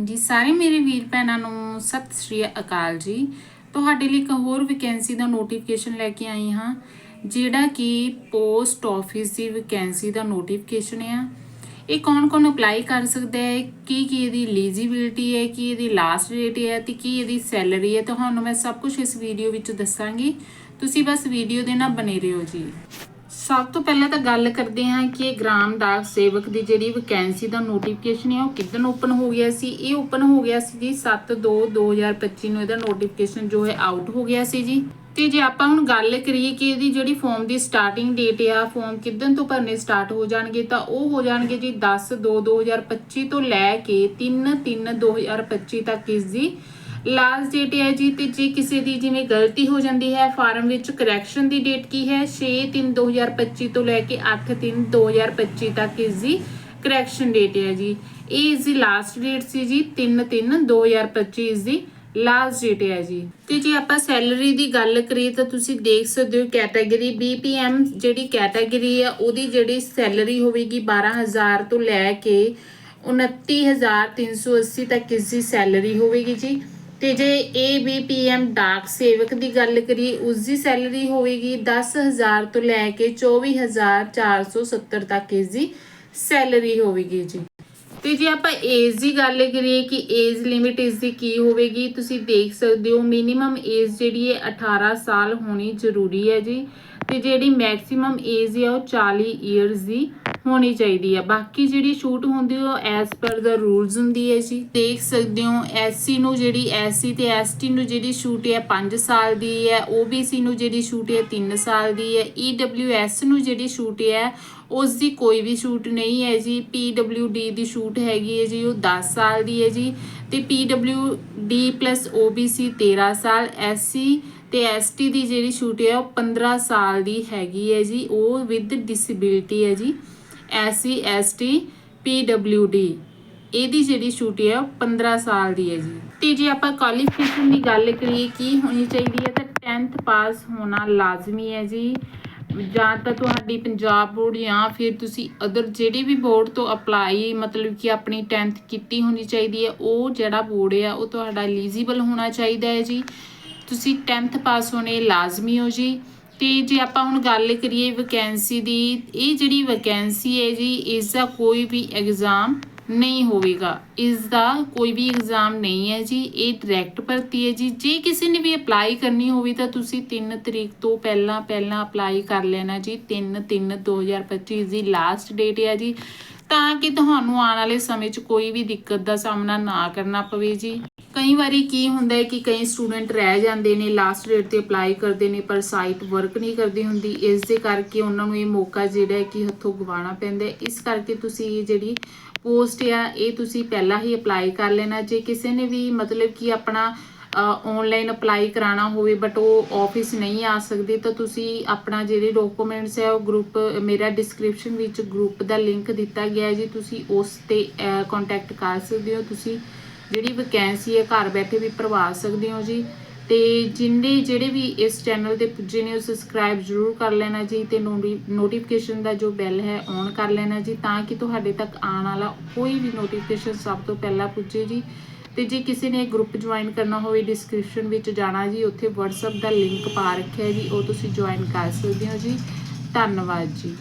ਹਾਂਜੀ, ਸਾਰੇ ਮੇਰੇ ਵੀਰ ਭੈਣਾਂ ਨੂੰ ਸਤਿ ਸ਼੍ਰੀ ਅਕਾਲ ਜੀ। ਤੁਹਾਡੇ ਲਈ ਇੱਕ ਹੋਰ ਵੈਕੈਂਸੀ ਦਾ ਨੋਟੀਫਿਕੇਸ਼ਨ ਲੈ ਕੇ ਆਈ ਹਾਂ, ਜਿਹੜਾ ਕਿ ਪੋਸਟ ਆਫਿਸ ਦੀ ਵੈਕੈਂਸੀ ਦਾ ਨੋਟੀਫਿਕੇਸ਼ਨ ਆ। ਇਹ ਕੌਣ ਕੌਣ ਅਪਲਾਈ ਕਰ ਸਕਦਾ ਹੈ? ਕੀ ਕੀ ਇਹਦੀ ਐਲੀਜੀਬਿਲਟੀ ਹੈ? ਕੀ ਇਹਦੀ ਲਾਸਟ ਡੇਟ ਹੈ? ਤੇ ਕੀ ਇਹਦੀ ਸੈਲਰੀ ਹੈ? ਤੁਹਾਨੂੰ ਮੈਂ ਸਭ ਕੁਝ ਇਸ ਵੀਡੀਓ ਵਿੱਚ ਦੱਸਾਂਗੀ। ਤੁਸੀਂ ਬਸ ਵੀਡੀਓ ਦੇ ਨਾਲ ਬਨੇ ਰਹੋ ਜੀ। ਸਭ ਤੋਂ ਪਹਿਲਾਂ ਤਾਂ ਗੱਲ ਕਰਦੇ ਹਾਂ ਕਿ ਗ੍ਰਾਮ ਡਾਕ ਸੇਵਕ ਦੀ ਜਿਹੜੀ ਵੈਕੈਂਸੀ ਦਾ ਨੋਟੀਫਿਕੇਸ਼ਨ ਹੈ ਉਹ ਕਿਦਨ ਓਪਨ ਹੋ ਗਿਆ ਸੀ? ਇਹ ਓਪਨ ਹੋ ਗਿਆ ਸੀ ਜੀ 7/2/2025 ਨੂੰ ਇਹਦਾ ਨੋਟੀਫਿਕੇਸ਼ਨ ਜੋ ਹੈ ਆਊਟ ਹੋ ਗਿਆ ਸੀ ਜੀ। ਤੇ ਜੇ ਆਪਾਂ ਹੁਣ ਗੱਲ ਕਰੀਏ ਕਿ ਇਹਦੀ ਜਿਹੜੀ ਫਾਰਮ ਦੀ ਸਟਾਰਟਿੰਗ ਡੇਟ ਆ ਫਾਰਮ ਕਿਦਨ ਤੋਂ ਭਰਨੇ ਸਟਾਰਟ ਹੋ ਜਾਣਗੇ, ਤਾਂ ਉਹ ਹੋ ਜਾਣਗੇ ਜੀ 10/2/2025 ਤੋਂ ਲੈ ਕੇ 3/3/2025 ਤੱਕ ਇਸ ਦੀ ਲਾਸਟ ਡੇਟ ਹੈ ਜੀ ਤੇ ਜੇ ਕਿਸੇ ਦੀ ਜਿਵੇਂ ਗਲਤੀ ਹੋ ਜਾਂਦੀ ਹੈ, ਫਾਰਮ ਵਿੱਚ ਕਰੈਕਸ਼ਨ ਦੀ ਡੇਟ ਕੀ ਹੈ? 6/3/2025 ਤੋਂ ਲੈ ਕੇ 8/3/2025 ਤੱਕ ਇਸ ਦੀ ਕਰੈਕਸ਼ਨ ਡੇਟ ਹੈ ਜੀ। ਇਹ ਇਸ ਦੀ ਲਾਸਟ ਡੇਟ ਸੀ ਜੀ 3/3/2025 ਇਸ ਦੀ ਲਾਸਟ ਡੇਟ ਹੈ ਜੀ। ਤੇ ਜੇ ਆਪਾਂ ਸੈਲਰੀ ਦੀ ਗੱਲ ਕਰੀਏ ਤਾਂ ਤੁਸੀਂ ਦੇਖ ਸਕਦੇ ਹੋ ਕੈਟਾਗਰੀ BPM ਜਿਹੜੀ ਕੈਟਾਗਰੀ ਆ ਉਹਦੀ ਜਿਹੜੀ ਸੈਲਰੀ ਹੋਵੇਗੀ 12000 ਤੋਂ ਲੈ ਕੇ 29380 ਤੱਕ ਇਸ ਦੀ ਸੈਲਰੀ ਹੋਵੇਗੀ ਜੀ। ਤੇ ਜੇ ABPM ਡਾਕ ਸੇਵਕ ਦੀ ਗੱਲ ਕਰੀਏ ਉਸ ਦੀ ਸੈਲਰੀ ਹੋਵੇਗੀ 10000 ਤੋਂ ਲੈ ਕੇ 24470 ਤੱਕ ਇਸ ਦੀ ਸੈਲਰੀ ਹੋਵੇਗੀ ਜੀ। ਤੇ ਜੇ ਆਪਾਂ ਏਜ ਦੀ ਗੱਲ ਕਰੀਏ ਕਿ ਏਜ ਲਿਮਿਟ ਇਸ ਦੀ ਕੀ ਹੋਵੇਗੀ, ਤੁਸੀਂ ਦੇਖ ਸਕਦੇ ਹੋ ਮਿਨੀਮਮ ਏਜ ਜਿਹੜੀ ਹੈ 18 ਸਾਲ ਹੋਣੀ ਜ਼ਰੂਰੀ ਹੈ ਜੀ। ਤੇ ਜਿਹੜੀ ਮੈਕਸਿਮਮ ਏਜ ਹੈ ਉਹ 40 ਇਅਰਸ ਦੀ ਹੋਣੀ ਚਾਹੀਦੀ ਹੈ ਬਾਕੀ ਜਿਹੜੀ ਛੂਟ ਹੁੰਦੀ ਉਹ ਐਸ ਪਰ ਦਾ ਰੂਲਸ ਹੁੰਦੀ ਹੈ ਜੀ। ਦੇਖ ਸਕਦੇ ਹੋ ਐਸਸੀ ਨੂੰ ਜਿਹੜੀ ਐਸਸੀ ਤੇ ਐਸਟੀ ਨੂੰ ਜਿਹੜੀ ਛੂਟ ਹੈ 5 ਸਾਲ ਦੀ ਹੈ OBC ਨੂੰ ਜਿਹੜੀ ਛੂਟ ਹੈ 3 ਸਾਲ ਦੀ ਹੈ EWS ਨੂੰ ਜਿਹੜੀ ਛੂਟ ਹੈ ਉਸ ਦੀ ਕੋਈ ਵੀ ਛੂਟ ਨਹੀਂ ਹੈ ਜੀ। PWD ਦੀ ਛੂਟ ਹੈਗੀ ਹੈ ਜੀ, ਉਹ 10 ਸਾਲ ਦੀ ਹੈ ਜੀ। ਤੇ PWD OBC 13 ਸਾਲ SC ਤੇ ST ਦੀ ਜਿਹੜੀ ਛੂਟ ਹੈ ਉਹ 15 ਸਾਲ ਦੀ ਹੈਗੀ ਹੈ ਜੀ। ਉਹ ਵਿਦ ਡਿਸੇਬਿਲਟੀ ਹੈ ਜੀ। SC ST PWD ਇਹਦੀ ਜਿਹੜੀ ਛੂਟ ਹੈ ਉਹ 15 ਸਾਲ ਦੀ ਹੈ ਜੀ। ਤੇ ਜੇ ਆਪਾਂ ਕੁਆਲੀਫਿਕੇਸ਼ਨ ਦੀ ਗੱਲ ਕਰੀਏ ਕੀ ਹੋਣੀ ਚਾਹੀਦੀ ਹੈ, ਤਾਂ 10th ਪਾਸ ਹੋਣਾ ਲਾਜ਼ਮੀ ਹੈ ਜੀ। ਜਾਂ ਤਾਂ ਤੁਹਾਡੀ ਪੰਜਾਬ ਬੋਰਡ ਜਾਂ ਫਿਰ ਤੁਸੀਂ ਅਦਰ ਜਿਹੜੀ ਵੀ ਬੋਰਡ ਤੋਂ ਅਪਲਾਈ ਮਤਲਬ ਕਿ ਆਪਣੀ 10th ਕੀਤੀ ਹੋਣੀ ਚਾਹੀਦੀ ਹੈ, ਉਹ ਜਿਹੜਾ ਬੋਰਡ ਹੈ, ਉਹ ਤੁਹਾਡਾ ਐਲੀਜੀਬਲ ਹੋਣਾ ਚਾਹੀਦਾ ਹੈ ਜੀ। ਤੁਸੀਂ 10th ਪਾਸ ਹੋਣੇ ਲਾਜ਼ਮੀ ਹੋ ਜੀ। ਤੇ ਜੇ ਆਪਾਂ ਹੁਣ ਗੱਲ ਕਰੀਏ ਵੈਕੈਂਸੀ ਦੀ, ਇਹ ਜਿਹੜੀ ਵੈਕੈਂਸੀ ਹੈ ਜੀ ਇਸ ਦਾ ਕੋਈ ਵੀ ਐਗਜ਼ਾਮ ਨਹੀਂ ਹੋਵੇਗਾ। ਇਸ ਦਾ ਕੋਈ ਵੀ ਐਗਜ਼ਾਮ ਨਹੀਂ ਹੈ ਜੀ, ਇਹ ਡਾਇਰੈਕਟ ਭਰਤੀ ਹੈ ਜੀ। ਜੇ ਕਿਸੇ ਨੇ ਵੀ ਅਪਲਾਈ ਕਰਨੀ ਹੋਵੇ ਤਾਂ ਤੁਸੀਂ 3 ਤਰੀਕ ਤੋਂ ਪਹਿਲਾਂ ਪਹਿਲਾਂ ਅਪਲਾਈ ਕਰ ਲੈਣਾ ਜੀ। 3 3 2025 ਦੀ ਲਾਸਟ ਡੇਟ ਹੈ ਜੀ। ਤਾਂ ਕਿ ਤੁਹਾਨੂੰ ਆਉਣ ਵਾਲੇ ਸਮੇਂ 'ਚ ਕੋਈ ਵੀ ਦਿੱਕਤ ਦਾ ਸਾਹਮਣਾ ਨਾ ਕਰਨਾ ਪਵੇ ਜੀ। ਕਈ ਵਾਰੀ ਕੀ ਹੁੰਦਾ ਹੈ ਕਿ ਕਈ ਸਟੂਡੈਂਟ ਰਹਿ ਜਾਂਦੇ ਨੇ ਲਾਸਟ ਡੇਟ ਤੇ ਅਪਲਾਈ ਕਰਦੇ ਨੇ, ਪਰ ਸਾਈਟ ਵਰਕ ਨਹੀਂ ਕਰਦੀ ਹੁੰਦੀ। ਇਸ ਦੇ ਕਰਕੇ ਉਹਨਾਂ ਨੂੰ ਇਹ ਮੌਕਾ ਜਿਹੜਾ ਹੈ ਕਿ ਹੱਥੋਂ ਗਵਾਉਣਾ ਪੈਂਦਾ ਇਸ ਕਰਕੇ ਤੁਸੀਂ ਇਹ ਜਿਹੜੀ ਪੋਸਟ ਆ, ਇਹ ਤੁਸੀਂ ਪਹਿਲਾਂ ਹੀ ਅਪਲਾਈ ਕਰ ਲੈਣਾ। ਜੇ ਕਿਸੇ ਨੇ ਵੀ ਮਤਲਬ ਕਿ ਆਪਣਾ ਆਨਲਾਈਨ ਅਪਲਾਈ ਕਰਾਉਣਾ ਹੋਵੇ ਬਟ ਉਹ ਆਫਿਸ ਨਹੀਂ ਆ ਸਕਦੇ, ਤਾਂ ਤੁਸੀਂ ਆਪਣਾ ਜਿਹੜੇ ਡਾਕੂਮੈਂਟਸ ਹੈ ਉਹ ਗਰੁੱਪ ਮੇਰਾ ਡਿਸਕ੍ਰਿਪਸ਼ਨ ਵਿੱਚ ਗਰੁੱਪ ਦਾ ਲਿੰਕ ਦਿੱਤਾ ਗਿਆ ਹੈ। ਜੀ ਤੁਸੀਂ ਉਸ ਤੇ ਕੰਟੈਕਟ ਕਰ ਸਕਦੇ ਹੋ, ਤੁਸੀਂ ਜਿਹੜੀ ਵੈਕੈਂਸੀ ਹੈ ਘਰ ਬੈਠੇ ਵੀ ਭਰਵਾ ਸਕਦੇ ਹੋ ਜੀ। ਤੇ ਜਿੰਨੇ ਜਿਹੜੇ ਵੀ ਇਸ ਚੈਨਲ ਤੇ ਪੁੱਜੇ ਨੇ, ਉਹ ਸਬਸਕ੍ਰਾਈਬ ਜ਼ਰੂਰ ਕਰ ਲੈਣਾ ਜੀ ਤੇ ਨੋਟੀਫਿਕੇਸ਼ਨ ਦਾ ਜੋ ਬੈਲ ਹੈ ਔਨ ਕਰ ਲੈਣਾ ਜੀ, ਤਾਂ ਕਿ ਤੁਹਾਡੇ ਤੱਕ ਆਉਣ ਵਾਲਾ ਕੋਈ ਵੀ ਨੋਟੀਫਿਕੇਸ਼ਨ ਸਭ ਤੋਂ ਪਹਿਲਾਂ ਪੁੱਜੇ ਜੀ। ਤੇ ਜੇ ਕਿਸੇ ਨੇ ਗਰੁੱਪ ਜੁਆਇਨ ਕਰਨਾ ਹੋਵੇ ਡਿਸਕ੍ਰਿਪਸ਼ਨ ਵਿੱਚ ਜਾਣਾ ਜੀ, ਉੱਥੇ WhatsApp ਦਾ ਲਿੰਕ ਪਾ ਰੱਖਿਆ ਜੀ, ਉਹ ਤੁਸੀਂ ਜੁਆਇਨ ਕਰ ਸਕਦੇ ਹੋ ਜੀ। ਧੰਨਵਾਦ ਜੀ।